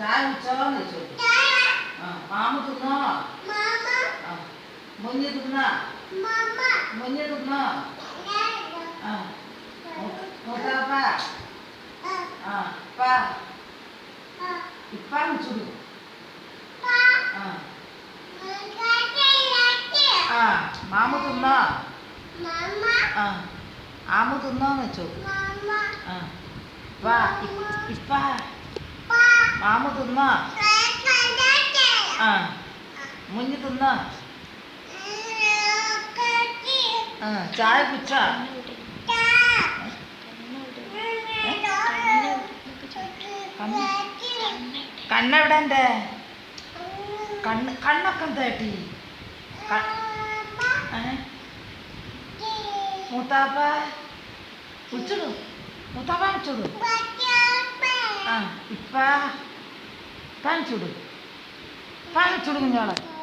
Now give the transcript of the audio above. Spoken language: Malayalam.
ചായ കുടിച്ചോന്ന് ചോദിച്ചു ആ മാമ തിന്നോ? മുഞ്ഞി തിന്നോ? മുഞ്ഞി തിന്നോ? ആ മൂത്താപ്പ ആ ഇപ്പ. ഇപ്പ ചുടു ആ. ആ മാമ ആ ആമു തിന്നോന്ന് വെച്ചു? ആ വാ ഇപ്പ. മാമു തിന്ന. ആ. മുഞ്ഞി തിന്ന. ചായ കുടിച്ചോ? കണ്ണെവിടെ എന്റെ കണ്ണ് കണ്ണൊക്കെ എന്താട്ടി മൂത്താപ്പ ഉച്ചടു മൂത്താപ്പ ഉച്ചടു ആ ഇപ്പ. പാൻ ചുടു. പാൻ വിടും